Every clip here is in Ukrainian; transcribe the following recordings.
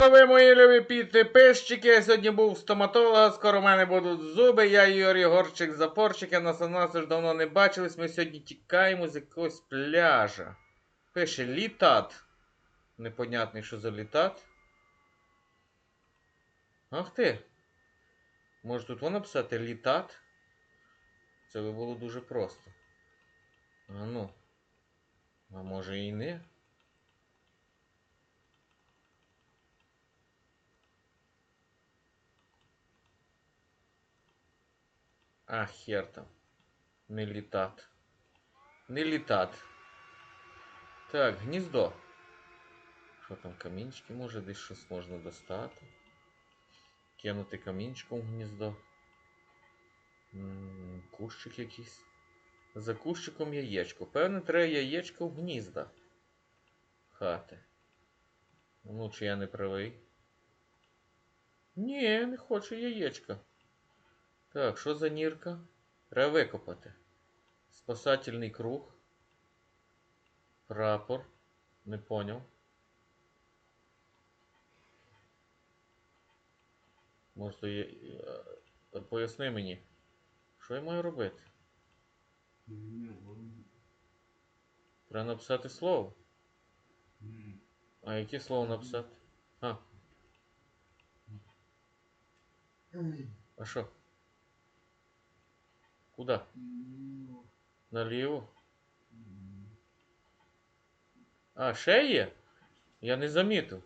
Ви мої любі підписчики, я сьогодні був у стоматолога, скоро в мене будуть зуби. Я Юрій Горчик Запорчик, я нас нас вже давно не бачились. Ми сьогодні тікаємо з якогось пляжа. Пише літат. Непонятний, що за літат. Ах ти. Може тут воно написати літат? Це би було дуже просто. А ну. А може і не? А, хер там. Не літат. Не літат. Так, гніздо. Що там, камінчики? Може десь щось можна достати. Кинути камінчиком гніздо. М, Кущик якийсь. За кущиком яєчко. Певне, треба яєчко в гнізда. Хати. Ну, чи я не правий? Ні, не хочу яєчка. Так, що за нірка? Треба викопати. Спасательний круг. Прапор. Не поняв. Може, є. е, Поясни мені. Що я маю робити? Треба написати слово. А яке слово написати? А. А що? Куди? Наліво? А, ще є? Я не замітив.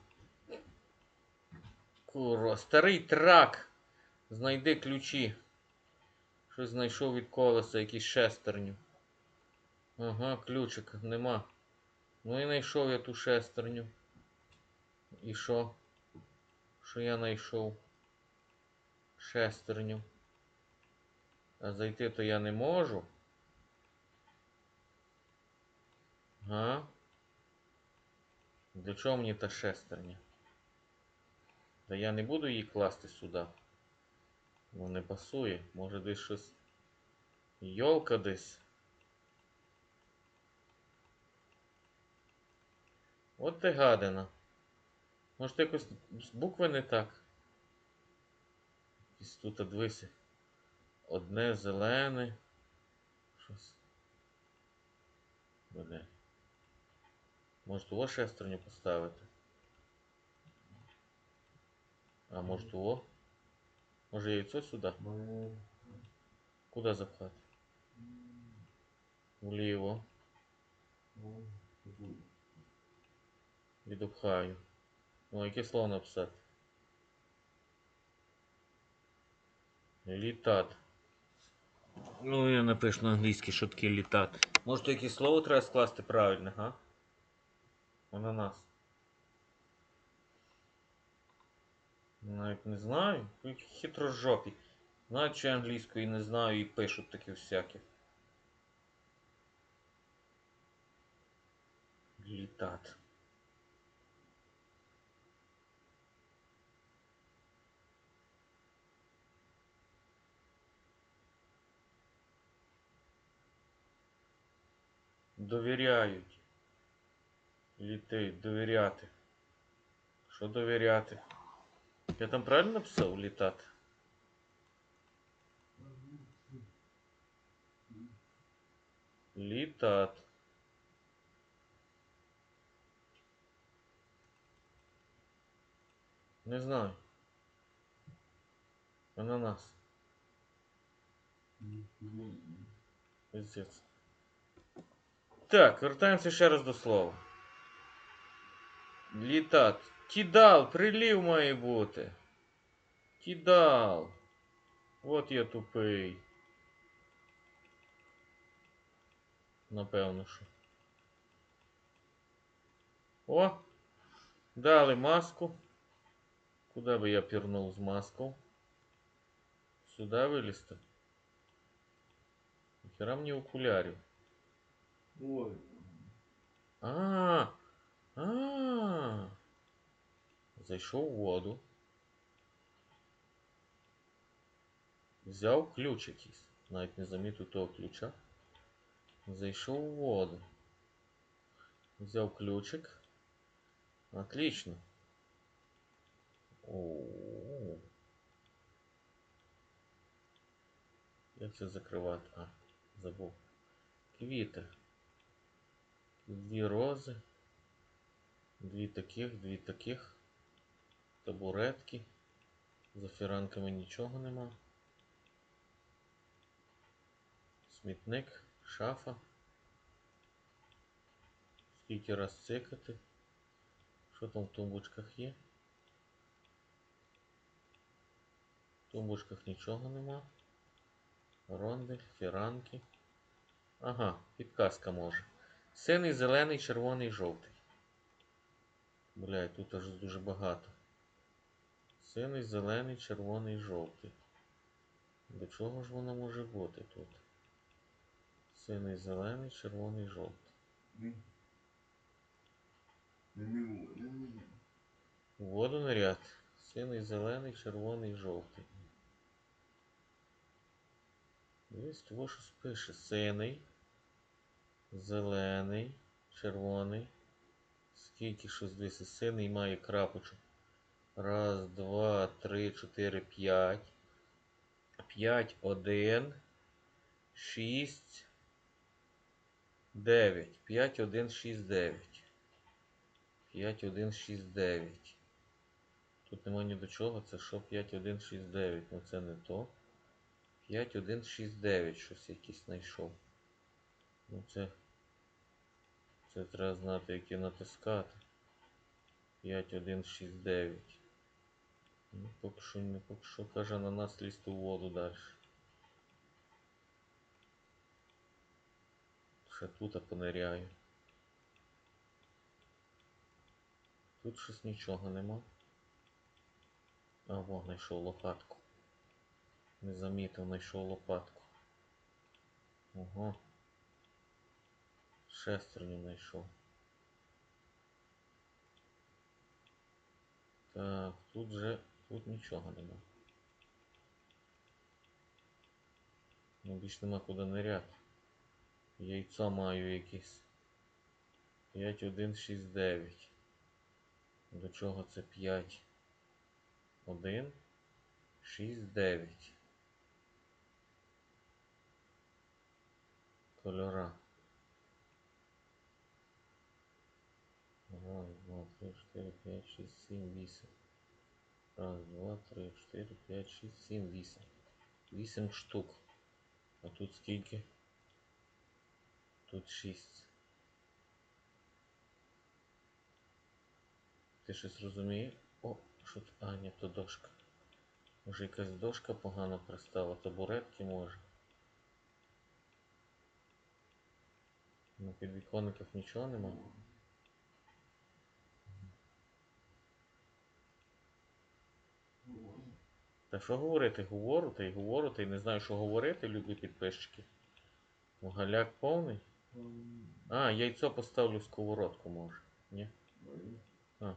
Курва, старий трак. Знайди ключі. Щось знайшов від колеса, якісь шестерню. Ага, ключик нема. Ну і знайшов я ту шестерню. І що? Що я знайшов? Шестерню. А зайти то я не можу. Га? Для чого мені та шестерня? Та я не буду її класти сюди. Ну не пасує. Може десь щось. Йолка десь. От ти гадина. Може якось з букви не так. Якісь тут дивися. Одне зелене. Щось. Буде. Може того шестерню поставити? А може того? Може яйцо сюди? Куди запхати? Вліво. Відопхаю. Ну, яке слово написати? Літат. Ну, я напишу на англійській, що таке літат. Може, то якесь слово треба скласти правильно, га? Ананас. Навіть не знаю. Ви Хитрожопі. Що я англійської не знаю і пишуть таке всяке. Літат. Довіряють. Літи, довіряти. Що довіряти? Я там правильно написав літати? Літат. Не знаю. Ананас. Пиздец. Так, вертаємося ще раз до слова. Літат. Кидал, прилів має бути. Кидал. От я тупий. Напевно, що. О! Дали маску. Куди би я пірнув з маскою? Сюди вилізти. Хера мені окулярів. Ой. А, -а, -а, а Зайшов у воду. Взяв ключ якийсь. Навіть не замітив того ключа. Зайшов у воду. Взяв ключик. Отлично. О-о-о. Як це закривати? А, забув. Квіти. Дві рози. Дві таких, дві таких. Табуретки. За фіранками нічого нема. Смітник, шафа. Скільки раз цикати? Що там в тумбочках є? В тумбочках нічого нема. Рондель, фіранки. Ага, підказка може. Синий, зелений, червоний, жовтий. Блядь, тут аж дуже багато. Синий, зелений, червоний, жовтий. До чого ж воно може бути тут? Синий, зелений, червоний, жовтий. Воду наряд. Синий, зелений, червоний, жовтий. Дивись, того щось пише. Синий, зелений, червоний. Скільки щось дивися. Синий має крапочок. Раз, два, три, чотири, п'ять. П'ять, один, шість, дев'ять. П'ять, один, шість, дев'ять. 5, 1, 6, 9. Тут нема ні до чого, це що 5, 1, 6, 9. Ну це не то. 5, 1, 6, 9. Щось якийсь знайшов. Ну це. Це треба знати, які натискати. 5, 1, 6, 9. Ну, поки що не поки що каже на нас лізти у воду далі. Ще тут пониряю. Тут щось нічого нема. А, во, знайшов лопатку. Не замітив, знайшов лопатку. Ого. Шестерню знайшов. Так, тут же тут нічого нема. Ну, більш нема куди ниряти. Яйцо маю якесь. 5, 1, 6, 9. До чого це 5? 1, 6, 9. Кольора. Раз, два, три, чотири, п'ять, шість, сім, вісім. Раз, два, три, чотири, п'ять, шість, сім, вісім. Вісім штук. А тут скільки? Тут шість. Ти щось розумієш? О, що тут? А, ні, то дошка. Може якась дошка погано пристала, табуретки може. На підвіконниках нічого нема. Та що говорити? Говорю, та й говорю, та й не знаю, що говорити, любі підписчики. Ну, Галяк повний. А, яйцо поставлю в сковородку може. Ні? А.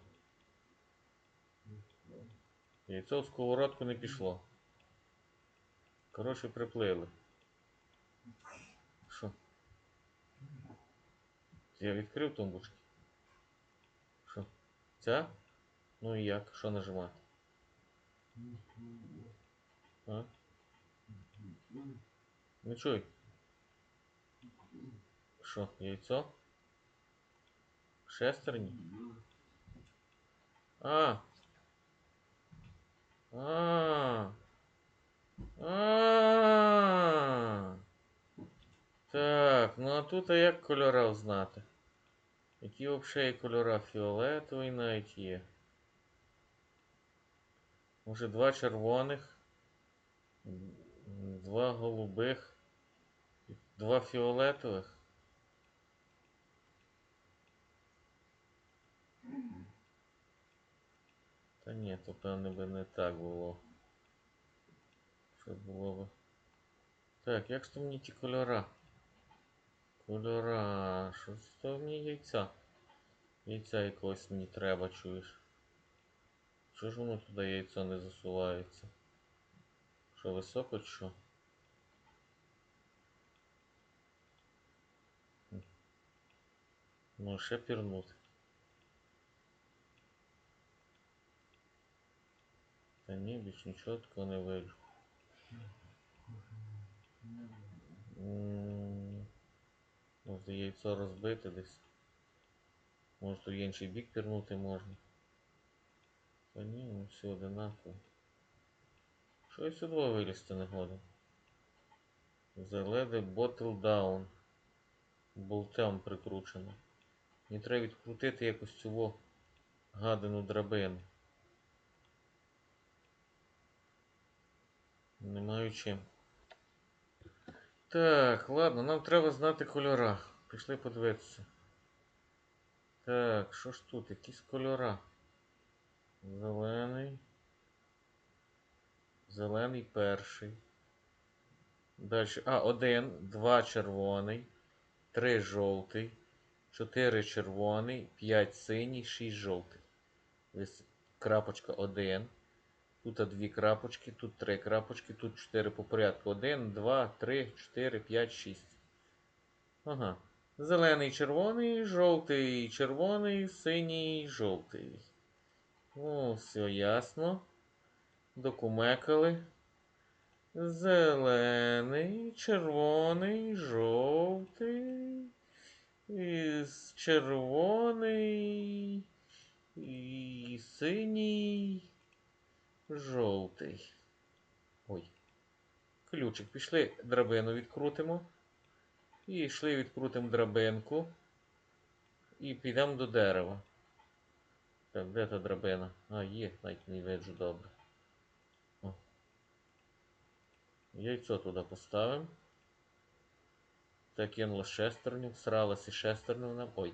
Яйцо в сковородку не пішло. Коротше, приплили. Що? Я відкрив тумбочки. Що? Ця? Ну і як? Що нажимати? А? Не чуй. Що, яйцо? Шестерні? А. А. А. Так, ну а тут а як кольора знати? Які взагалі кольора? Фіолетовий навіть є. Може два червоних, два голубих, два фіолетових. Та ні, то певне би не так було. Що було би. Так, як ж то мені ті кольора? Кольора. Що ж то мені яйця? Яйця якогось мені треба, чуєш? Чого ж воно туди яйцо не засувається? Що високо чи що? Ну, ще пірнути. Та ні, більш нічого такого не. М, Може яйцо розбити десь. Може в інший бік пірнути можна. Та ні, ну все одинаково. Що я вилізти не годен? Заледи Bottle Down. Болтям прикручено. Мені треба відкрутити якось цю во гадану драбину. Не маю чим. Так, ладно, нам треба знати кольора. Пішли подивитися. Так, що ж тут? Якісь кольора? Зелений. Зелений перший. Далі. А, один, два червоний, три жовтий, чотири червоний, п'ять синій, шість жовтий. Ось крапочка один. Тут дві крапочки, тут три крапочки, тут чотири по порядку. Один, два, три, чотири, п'ять, шість. Ага. Зелений, червоний, жовтий, червоний, синій, жовтий. О, все ясно. Докумекали. Зелений, червоний, жовтий. І червоний. І синій. Жовтий. Ой. Ключик. Пішли драбину відкрутимо. І йшли відкрутимо драбинку. І підемо до дерева. Так, де та драбина? А, є, навіть не виджу добре. О. Яйцо туди поставимо. Так, кинула шестерню, всралась і шестерню нам. Ой.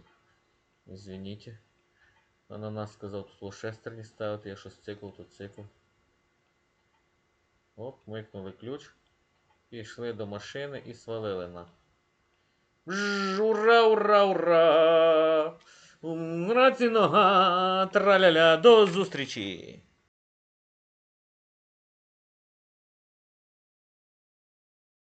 Извините. Ананас сказав тут було шестерні ставити, я щось цикл, тут цикл. Оп, микнули ключ. Пішли до машини і свалили на. Ура, ура, ура! Раці нога, траля-ля, до зустрічі!